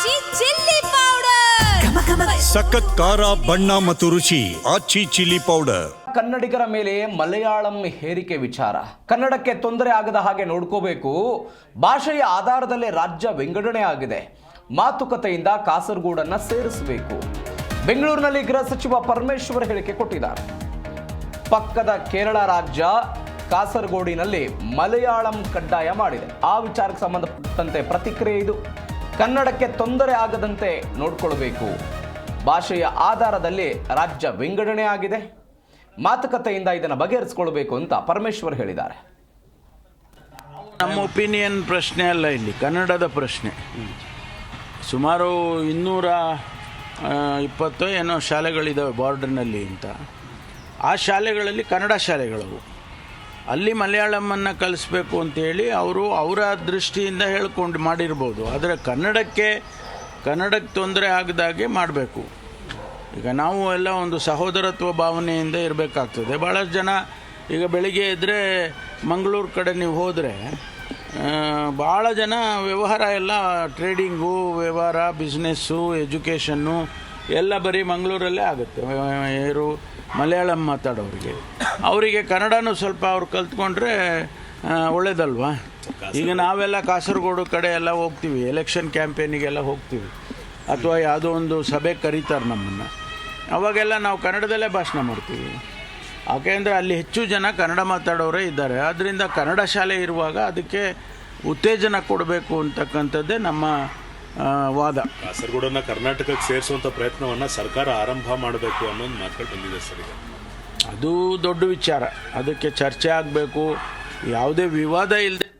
ಆಚಿ chilli powder ಸಖತ್ ಖಾರ ಬಣ್ಣ ಮತ್ತು ರುಚಿ ಆಚಿ ಚಿಲ್ಲಿ ಪೌಡರ್ ಕನ್ನಡಿಗರ ಮೇಲೆ ಮಲಯಾಳಂ ಹೇರಿಕೆ ವಿಚಾರ. ಕನ್ನಡಕ್ಕೆ ತೊಂದರೆ ಆಗದ ಹಾಗೆ ನೋಡ್ಕೋಬೇಕು. ಭಾಷೆಯ ಆಧಾರದಲ್ಲೇ ರಾಜ್ಯ ವಿಂಗಡಣೆ ಆಗಿದೆ. ಮಾತುಕತೆಯಿಂದ ಕಾಸರಗೋಡನ್ನ ಸೇರಿಸಬೇಕು. ಬೆಂಗಳೂರಿನಲ್ಲಿ ಗೃಹ ಸಚಿವ ಪರಮೇಶ್ವರ್ ಹೇಳಿಕೆ ಕೊಟ್ಟಿದ್ದಾರೆ. ಪಕ್ಕದ ಕೇರಳ ರಾಜ್ಯ ಕಾಸರಗೋಡಿನಲ್ಲಿ ಮಲಯಾಳಂ ಕಡ್ಡಾಯ ಮಾಡಿದೆ. ಆ ವಿಚಾರಕ್ಕೆ ಸಂಬಂಧಪಟ್ಟಂತೆ ಪ್ರತಿಕ್ರಿಯೆ ಇದು. ಕನ್ನಡಕ್ಕೆ ತೊಂದರೆ ಆಗದಂತೆ ನೋಡಿಕೊಳ್ಬೇಕು ಭಾಷೆಯ ಆಧಾರದಲ್ಲಿ ರಾಜ್ಯ ವಿಂಗಡಣೆ ಆಗಿದೆ. ಮಾತುಕತೆಯಿಂದ ಇದನ್ನು ಬಗೆಹರಿಸಿಕೊಳ್ಬೇಕು ಅಂತ ಪರಮೇಶ್ವರ್ ಹೇಳಿದ್ದಾರೆ. ನಮ್ಮ ಒಪಿನಿಯನ್ ಪ್ರಶ್ನೆ ಅಲ್ಲ ಇಲ್ಲಿ, ಕನ್ನಡದ ಪ್ರಶ್ನೆ. ಸುಮಾರು ಇನ್ನೂರ ಇಪ್ಪತ್ತು ಏನೋ ಶಾಲೆಗಳಿದ್ದಾವೆ ಬಾರ್ಡರ್ನಲ್ಲಿ ಅಂತ. ಆ ಶಾಲೆಗಳಲ್ಲಿ ಕನ್ನಡ ಶಾಲೆಗಳವು. ಅಲ್ಲಿ ಮಲಯಾಳಮನ್ನು ಕಲಿಸ್ಬೇಕು ಅಂತೇಳಿ ಅವರು ಅವರ ದೃಷ್ಟಿಯಿಂದ ಹೇಳ್ಕೊಂಡು ಮಾಡಿರ್ಬೋದು. ಆದರೆ ಕನ್ನಡಕ್ಕೆ ಕನ್ನಡಕ್ಕೆ ತೊಂದರೆ ಆಗದಾಗೆ ಮಾಡಬೇಕು. ಈಗ ನಾವು ಎಲ್ಲ ಒಂದು ಸಹೋದರತ್ವ ಭಾವನೆಯಿಂದ ಇರಬೇಕಾಗ್ತದೆ. ಭಾಳಷ್ಟು ಜನ ಈಗ ಬೆಳಿಗ್ಗೆ ಇದ್ದರೆ ಮಂಗಳೂರು ಕಡೆ ನೀವು ಹೋದರೆ ಭಾಳ ಜನ ವ್ಯವಹಾರ ಎಲ್ಲ ಟ್ರೇಡಿಂಗು ವ್ಯವಹಾರ ಬಿಸ್ನೆಸ್ಸು ಎಜುಕೇಷನ್ನು ಎಲ್ಲ ಬರೀ ಮಂಗಳೂರಲ್ಲೇ ಆಗುತ್ತೆ. ಏರು ಮಲಯಾಳಂ ಮಾತಾಡೋರಿಗೆ. ಅವರಿಗೆ ಕನ್ನಡನೂ ಸ್ವಲ್ಪ ಅವ್ರು ಕಲ್ತ್ಕೊಂಡ್ರೆ ಒಳ್ಳೇದಲ್ವಾ? ಈಗ ನಾವೆಲ್ಲ ಕಾಸರಗೋಡು ಕಡೆ ಎಲ್ಲ ಹೋಗ್ತೀವಿ. ಎಲೆಕ್ಷನ್ ಕ್ಯಾಂಪೇನಿಗೆಲ್ಲ ಹೋಗ್ತೀವಿ. ಅಥವಾ ಯಾವುದೋ ಒಂದು ಸಭೆ ಕರೀತಾರೆ ನಮ್ಮನ್ನು. ಅವಾಗೆಲ್ಲ ನಾವು ಕನ್ನಡದಲ್ಲೇ ಭಾಷಣ ಮಾಡ್ತೀವಿ. ಯಾಕೆಂದರೆ ಅಲ್ಲಿ ಹೆಚ್ಚು ಜನ ಕನ್ನಡ ಮಾತಾಡೋರೇ ಇದ್ದಾರೆ. ಆದ್ದರಿಂದ ಕನ್ನಡ ಶಾಲೆ ಇರುವಾಗ ಅದಕ್ಕೆ ಉತ್ತೇಜನ ಕೊಡಬೇಕು ಅಂತಕ್ಕಂಥದ್ದೇ ನಮ್ಮ ವಾದ. ಕಾಸರಗೋಡನ್ನ ಕರ್ನಾಟಕಕ್ಕೆ ಸೇರಿಸುವಂತ ಪ್ರಯತ್ನವನ್ನ ಸರ್ಕಾರ ಆರಂಭ ಮಾಡಬೇಕು ಅನ್ನೋದು ಒಂದು ಮಾತುಗಳು ಬಂದಿದೆ ಸರ್ ಈಗ. ಅದು ದೊಡ್ಡ ವಿಚಾರ. ಅದಕ್ಕೆ ಚರ್ಚೆ ಆಗಬೇಕು. ಯಾವುದೇ ವಿವಾದ ಇಲ್ಲದೆ